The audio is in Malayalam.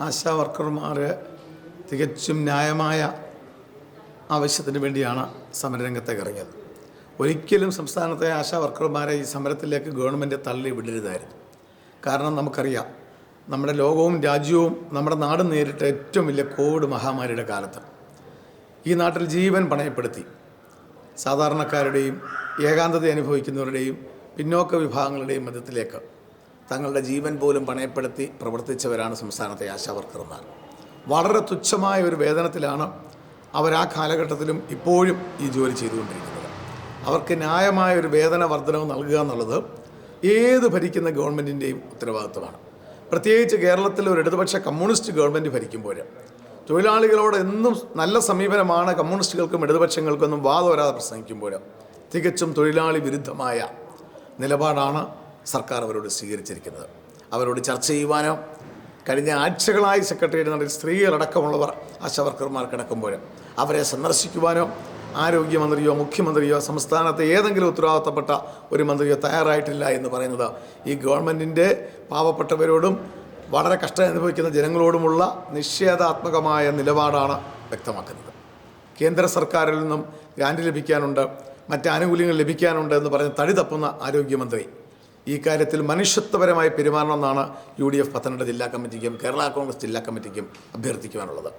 ആശാ വർക്കർമാർ തികച്ചും ന്യായമായ ആവശ്യത്തിന് വേണ്ടിയാണ് സമരരംഗത്തേക്ക് ഇറങ്ങിയത്. ഒരിക്കലും സംസ്ഥാനത്തെ ആശാ വർക്കർമാരെ ഈ സമരത്തിലേക്ക് ഗവൺമെന്റ് തള്ളി വിടരുതായിരുന്നു. കാരണം നമുക്കറിയാം നമ്മുടെ ലോകവും രാജ്യവും നമ്മുടെ നാട് നേരിട്ട ഏറ്റവും വലിയ കോവിഡ് മഹാമാരിയുടെ കാലത്ത്. ഈ നാട്ടിൽ ജീവൻ പണയപ്പെടുത്തി. സാധാരണക്കാരുടെയും ഏകാന്തത അനുഭവിക്കുന്നവരുടെയും പിന്നോക്ക വിഭാഗങ്ങളുടെയും മധ്യത്തിലേക്ക് തങ്ങളുടെ ജീവൻ പോലും പണയപ്പെടുത്തി പ്രവർത്തിച്ചവരാണ് സംസ്ഥാനത്തെ ആശാവർക്കർമാർ. വളരെ തുച്ഛമായ ഒരു വേതനത്തിലാണ് അവർ ആ കാലഘട്ടത്തിലും ഇപ്പോഴും ഈ ജോലി ചെയ്തുകൊണ്ടിരിക്കുന്നത്. അവർക്ക് ന്യായമായ ഒരു വേതന വർധനവ് നൽകുക എന്നുള്ളത് ഏത് ഭരിക്കുന്ന ഗവൺമെന്റിന്റെയും ഉത്തരവാദിത്വമാണ്. പ്രത്യേകിച്ച് കേരളത്തിലെ ഒരു ഇടതുപക്ഷ കമ്മ്യൂണിസ്റ്റ് ഗവൺമെന്റ് ഭരിക്കുമ്പോൾ തൊഴിലാളികളോട് എന്നും നല്ല സമീപനമാണ് കമ്മ്യൂണിസ്റ്റുകൾക്കും ഇടതുപക്ഷങ്ങൾക്കൊന്നും വാദം വരാതെ പ്രസംഗിക്കുമ്പോൾ തികച്ചും തൊഴിലാളി വിരുദ്ധമായ നിലപാടാണ് സർക്കാർ അവരോട് സ്വീകരിച്ചിരിക്കുന്നത്. അവരോട് ചർച്ച ചെയ്യുവാനോ കഴിഞ്ഞ ആഴ്ചകളായി സെക്രട്ടേറിയറ്റ് നടത്തി സ്ത്രീകളടക്കമുള്ളവർ ആശാവർക്കർമാർ കിടക്കുമ്പോൾ അവരെ സന്ദർശിക്കുവാനോ ആരോഗ്യമന്ത്രിയോ മുഖ്യമന്ത്രിയോ സംസ്ഥാനത്തെ ഏതെങ്കിലും ഉത്തരവാദിത്തപ്പെട്ട ഒരു മന്ത്രിയോ തയ്യാറായിട്ടില്ല എന്ന് പറയുന്നത് ഈ ഗവൺമെന്റിന്റെ പാവപ്പെട്ടവരോടും വളരെ കഷ്ടം അനുഭവിക്കുന്ന ജനങ്ങളോടുമുള്ള നിഷേധാത്മകമായ നിലപാടാണ് വ്യക്തമാക്കുന്നത്. കേന്ദ്ര സർക്കാരിൽ നിന്നും ഗ്രാൻഡ് ലഭിക്കാനുണ്ട് മറ്റ് ആനുകൂല്യങ്ങൾ ലഭിക്കാനുണ്ട് എന്ന് പറഞ്ഞ് തടി തപ്പുന്ന ആരോഗ്യമന്ത്രി ഈ കാര്യത്തിൽ മനുഷ്യത്വപരമായി പെരുമാറണമെന്നാണ് യു ഡി എഫ് പത്തനംതിട്ട ജില്ലാ കമ്മിറ്റിക്കും കേരള കോൺഗ്രസ് ജില്ലാ കമ്മിറ്റിക്കും അഭ്യർത്ഥിക്കുവാനുള്ളത്.